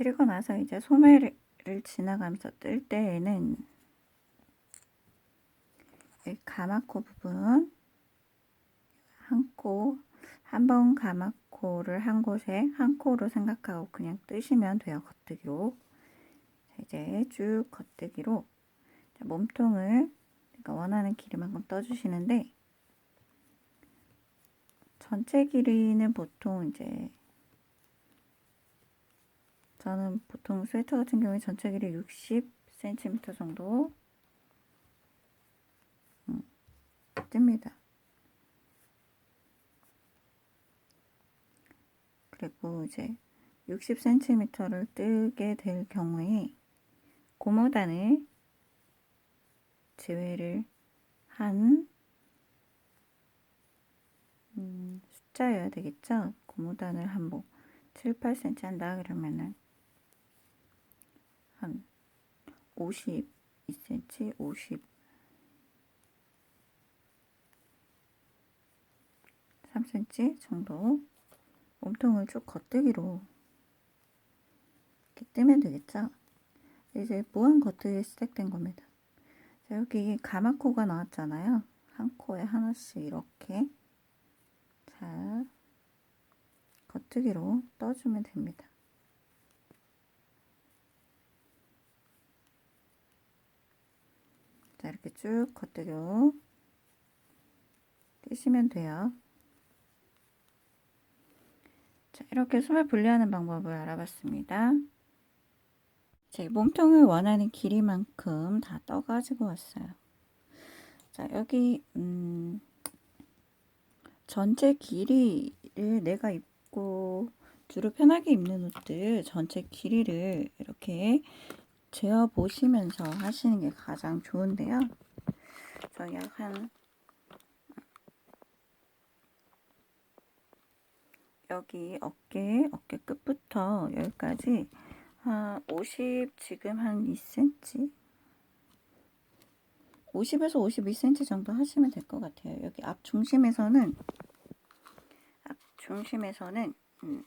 그리고 나서 이제 소매를 지나가면서 뜰 때에는 이 가마코 부분 한 코, 한 번 가마코를 한 곳에 한 코로 생각하고 그냥 뜨시면 돼요. 겉뜨기로. 자, 이제 쭉 겉뜨기로 자, 몸통을 원하는 길이만큼 떠주시는데 전체 길이는 보통 이제 저는 보통 스웨터 같은 경우에 전체 길이 60cm 정도 음, 뜹니다. 그리고 이제 60cm를 뜨게 될 경우에 고무단을 제외를 한 음, 숫자여야 되겠죠? 고무단을 한뭐 7, 8cm 한다 그러면은 한 52cm, 50 3cm 정도 몸통을 쭉 겉뜨기로 이렇게 뜨면 되겠죠? 이제 무한 겉뜨기 시작된 겁니다. 자, 여기 가마코가 나왔잖아요. 한 코에 하나씩 이렇게 잘 겉뜨기로 떠주면 됩니다. 이렇게 쭉 겉뜨기로 뜨시면 돼요. 자, 이렇게 소매 분리하는 방법을 알아봤습니다. 제 몸통을 원하는 길이만큼 다 떠가지고 왔어요. 자, 여기, 음, 전체 길이를 내가 입고 주로 편하게 입는 옷들 전체 길이를 이렇게 재어 보시면서 하시는 게 가장 좋은데요. 저 약 한 여기 어깨 어깨 끝부터 여기까지 한 50 지금 한 2cm 50에서 52cm 정도 하시면 될 것 같아요. 여기 앞 중심에서는 앞 중심에서는 음,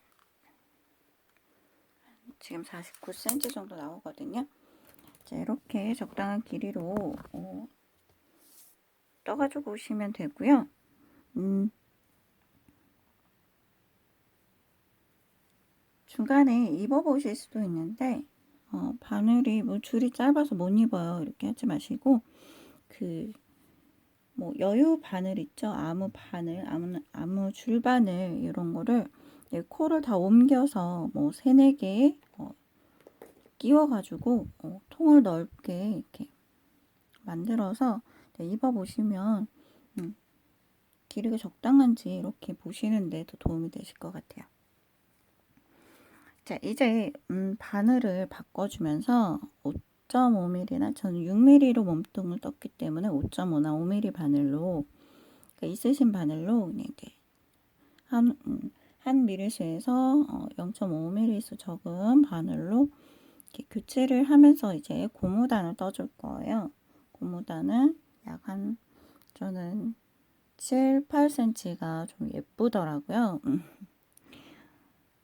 지금 49cm 정도 나오거든요. 자, 이렇게 적당한 길이로 어, 떠가지고 오시면 되고요. 음, 중간에 입어보실 수도 있는데 어, 바늘이 뭐 줄이 짧아서 못 입어요. 이렇게 하지 마시고 그 뭐 여유 바늘 있죠? 아무 바늘, 아무 아무 줄 바늘 이런 거를 네, 코를 다 옮겨서 뭐 세네 개 어, 끼워가지고 어, 통을 넓게 이렇게 만들어서 네, 입어보시면 음, 길이가 적당한지 이렇게 보시는데 더 도움이 되실 것 같아요. 자, 이제 음, 바늘을 바꿔주면서 5.5mm나 저는 6mm로 몸통을 떴기 때문에 5.5나 5mm 바늘로 그러니까 있으신 바늘로 그냥 이렇게 한, 음, 한 미리수에서 어, 0.5mm수 적은 바늘로 교체를 하면서 이제 고무단을 떠줄 거예요. 고무단은 약 한 저는 7, 8cm가 좀 예쁘더라고요. 음.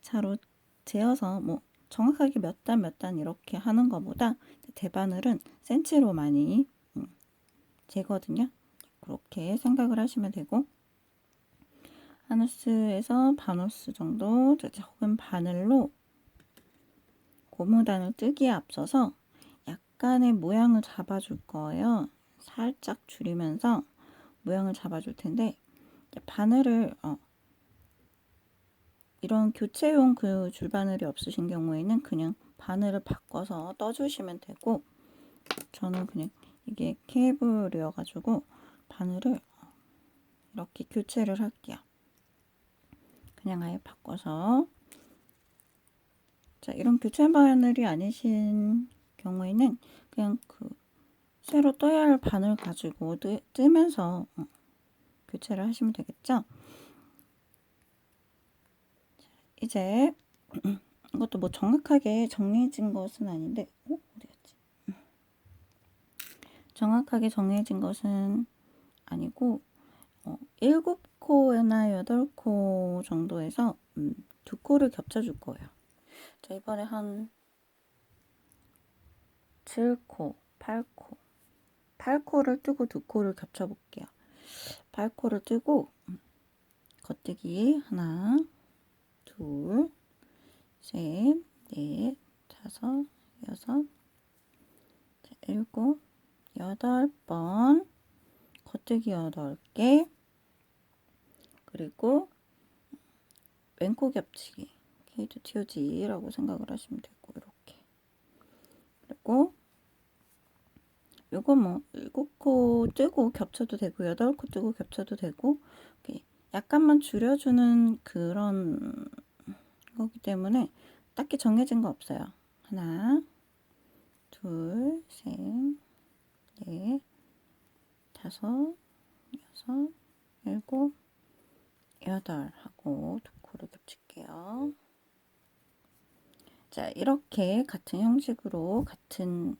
차로 재어서 뭐 정확하게 몇 단 몇단 이렇게 하는 것보다 대바늘은 센치로 많이 음, 재거든요. 그렇게 생각을 하시면 되고 한 호스에서 반 호스 정도 적은 바늘로 고무단을 뜨기에 앞서서 약간의 모양을 잡아줄 거예요. 살짝 줄이면서 모양을 잡아줄 텐데 바늘을 어, 이런 교체용 그 줄바늘이 없으신 경우에는 그냥 바늘을 바꿔서 떠주시면 되고 저는 그냥 이게 케이블이어 가지고 바늘을 이렇게 교체를 할게요. 그냥 아예 바꿔서 자 이런 교체 바늘이 아니신 경우에는 그냥 그 새로 떠야 할 바늘 가지고 뜨, 뜨면서 어, 교체를 하시면 되겠죠. 이제 이것도 뭐 정확하게 정해진 것은 아닌데 어? 어디 갔지? 정확하게 정해진 것은 아니고 어, 7코나 8코 정도에서 음, 두 코를 겹쳐줄 거예요. 자 이번에 한 7코, 8코. 8코를 뜨고 두 코를 겹쳐 볼게요. 8코를 뜨고 음, 겉뜨기 하나, 둘, 셋, 넷, 다섯, 여섯, 자, 일곱, 여덟 번 겉뜨기 여덟 개 그리고 왼코 겹치기 케이트 튀어지라고 생각을 하시면 되고 이렇게 그리고 요거 뭐 일곱 코 뜨고 겹쳐도 되고 여덟 코 뜨고 겹쳐도 되고 이렇게 약간만 줄여주는 그런 거기 때문에 딱히 정해진 거 없어요. 하나, 둘, 셋, 넷, 다섯, 여섯, 일곱, 여덟 하고 두 코를 겹칠게요. 자, 이렇게 같은 형식으로 같은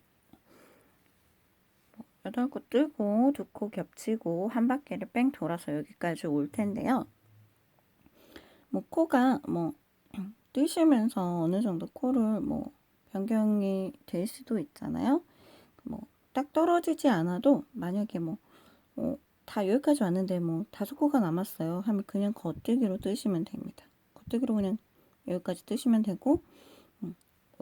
뭐 여덟 코 뜨고 두 코 겹치고 한 바퀴를 뺑 돌아서 여기까지 올 텐데요. 뭐 코가 뭐 뜨시면서 어느 정도 코를 뭐 변경이 될 수도 있잖아요. 뭐 딱 떨어지지 않아도 만약에 뭐, 어, 다 여기까지 왔는데 뭐 다섯 코가 남았어요. 하면 그냥 겉뜨기로 뜨시면 됩니다. 겉뜨기로 그냥 여기까지 뜨시면 되고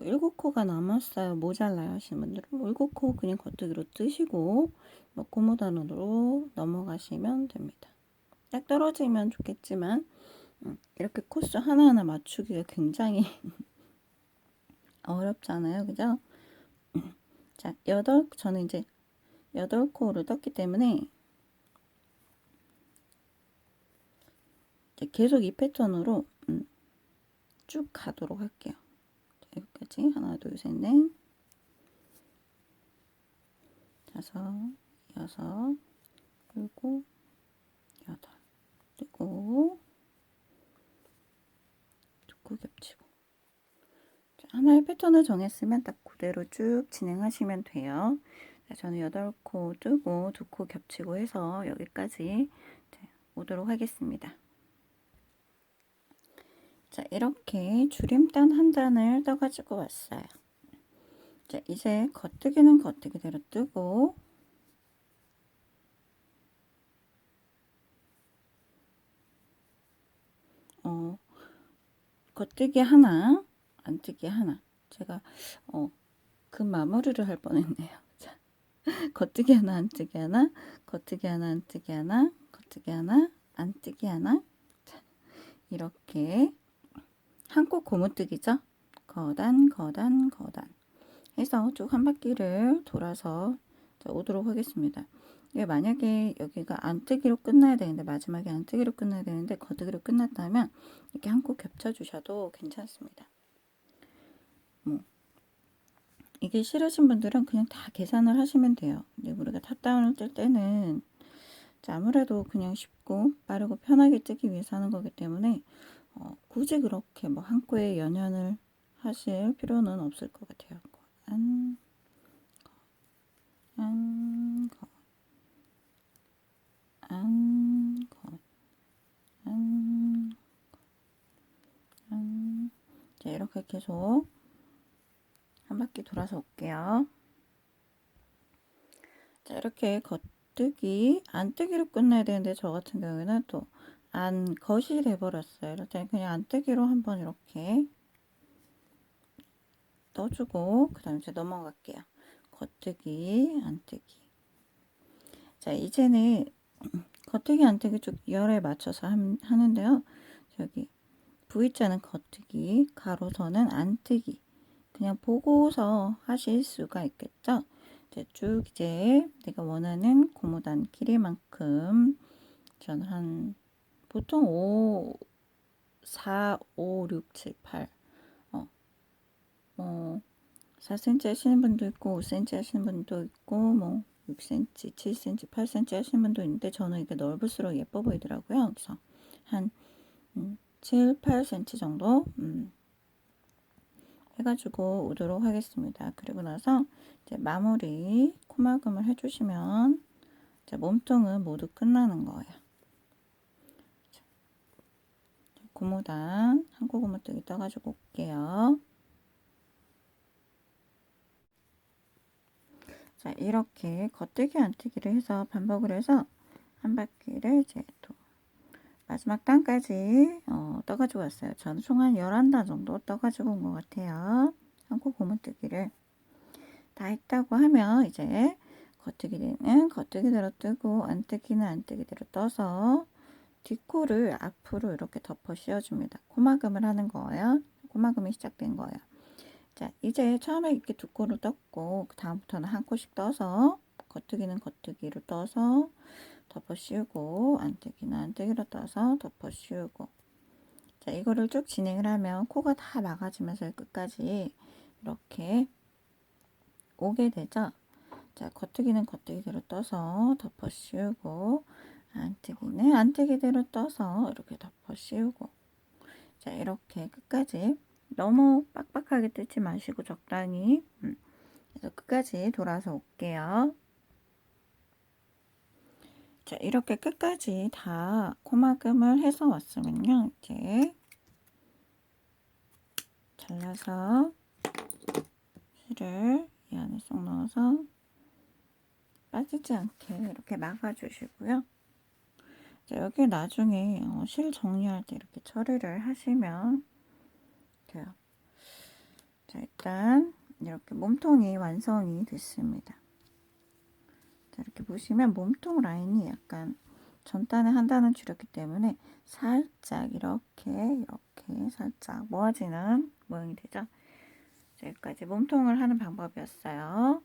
일곱 코가 남았어요. 모자라요 하시는 분들은 뭐 일곱 코 그냥 겉뜨기로 뜨시고 뭐 고무단으로 넘어가시면 됩니다. 딱 떨어지면 좋겠지만 음, 이렇게 코스 하나하나 맞추기가 굉장히 어렵잖아요. 그죠? 자, 여덟, 저는 이제 여덟 코를 떴기 때문에 계속 이 패턴으로 음, 쭉 가도록 할게요. 자, 여기까지 하나, 둘, 셋, 넷, 다섯, 여섯, 일곱, 여덟, 그리고 두코 겹치고 자, 하나의 패턴을 정했으면 딱 그대로 쭉 진행하시면 돼요. 자, 저는 8코 뜨고 두 코 겹치고 해서 여기까지 오도록 하겠습니다. 자, 이렇게 줄임단 한 단을 떠가지고 왔어요. 자, 이제 겉뜨기는 겉뜨기대로 뜨고 어, 겉뜨기 하나, 안뜨기 하나. 제가 어, 그 마무리를 할 뻔했네요. 자, 겉뜨기 하나, 안뜨기 하나, 겉뜨기 하나, 안뜨기 하나, 겉뜨기 하나, 안뜨기 하나. 자, 이렇게 한코 고무뜨기죠. 거단, 거단, 거단 해서 쭉 한 바퀴를 돌아서 오도록 하겠습니다. 이게 만약에 여기가 안뜨기로 끝나야 되는데 마지막에 안뜨기로 끝나야 되는데 거뜨기로 끝났다면 이렇게 한 코 겹쳐 주셔도 괜찮습니다. 뭐 이게 싫으신 분들은 그냥 다 계산을 하시면 돼요. 근데 우리가 탑다운을 뜰 때는 아무래도 그냥 쉽고 빠르고 편하게 뜨기 위해서 하는 거기 때문에 어, 굳이 그렇게 뭐한 코에 연연을 하실 필요는 없을 것 같아요. 안, 안, 거, 안, 거, 안, 안. 자, 이렇게 계속 한 바퀴 돌아서 올게요. 자, 이렇게 겉뜨기, 안뜨기로 끝나야 되는데 저 같은 경우에는 또 안 겉이 돼버렸어요. 이럴 때는 그냥 안뜨기로 한번 이렇게 떠주고 그 다음에 이제 넘어갈게요. 겉뜨기, 안뜨기. 자, 이제는 겉뜨기, 안뜨기 쭉 열에 맞춰서 함, 하는데요. 저기 V자는 겉뜨기, 가로선은 안뜨기. 그냥 보고서 하실 수가 있겠죠. 이제 쭉 이제 내가 원하는 고무단 길이만큼 저는 한 보통 5, 4, 5, 6, 7, 8 어, 뭐 4cm 하시는 분도 있고 5cm 하시는 분도 있고 뭐 6cm, 7cm, 8cm 하시는 분도 있는데 저는 이게 넓을수록 예뻐 보이더라고요. 그래서 한 음, 7, 8cm 정도 음, 해가지고 오도록 하겠습니다. 그리고 나서 이제 마무리 코막음을 해주시면 이제 몸통은 모두 끝나는 거예요. 고무단 한코 고무뜨기 떠가지고 올게요. 자, 이렇게 겉뜨기 안뜨기를 해서 반복을 해서 한 바퀴를 이제 또 마지막 단까지 어, 떠가지고 왔어요. 저는 총 한 11단 정도 떠가지고 온 것 같아요. 한코 고무뜨기를 다 했다고 하면 이제 겉뜨기는 겉뜨기대로 뜨고 안뜨기는 안뜨기대로 떠서 뒷코를 앞으로 이렇게 덮어 씌워줍니다. 코막음을 하는 거예요. 코막음이 시작된 거예요. 자, 이제 처음에 이렇게 두 코를 떴고 그 다음부터는 한 코씩 떠서 겉뜨기는 겉뜨기로 떠서 덮어 씌우고 안뜨기는 안뜨기로 떠서 덮어 씌우고 자, 이거를 쭉 진행을 하면 코가 다 막아지면서 끝까지 이렇게 오게 되죠. 자, 겉뜨기는 겉뜨기대로 떠서 덮어 씌우고 안뜨기는 안뜨기대로 떠서 이렇게 덮어 씌우고 자, 이렇게 끝까지 너무 빡빡하게 뜯지 마시고 적당히 음, 그래서 끝까지 돌아서 올게요. 자, 이렇게 끝까지 다 코막음을 해서 왔으면요. 이제 잘라서 실을 이 안에 쏙 넣어서 빠지지 않게 이렇게 막아주시고요. 자, 여기 나중에 어, 실 정리할 때 이렇게 처리를 하시면 돼요. 자, 일단 이렇게 몸통이 완성이 됐습니다. 자, 이렇게 보시면 몸통 라인이 약간 전단에 한 단은 줄였기 때문에 살짝 이렇게 이렇게 살짝 모아지는 모양이 되죠. 자, 여기까지 몸통을 하는 방법이었어요.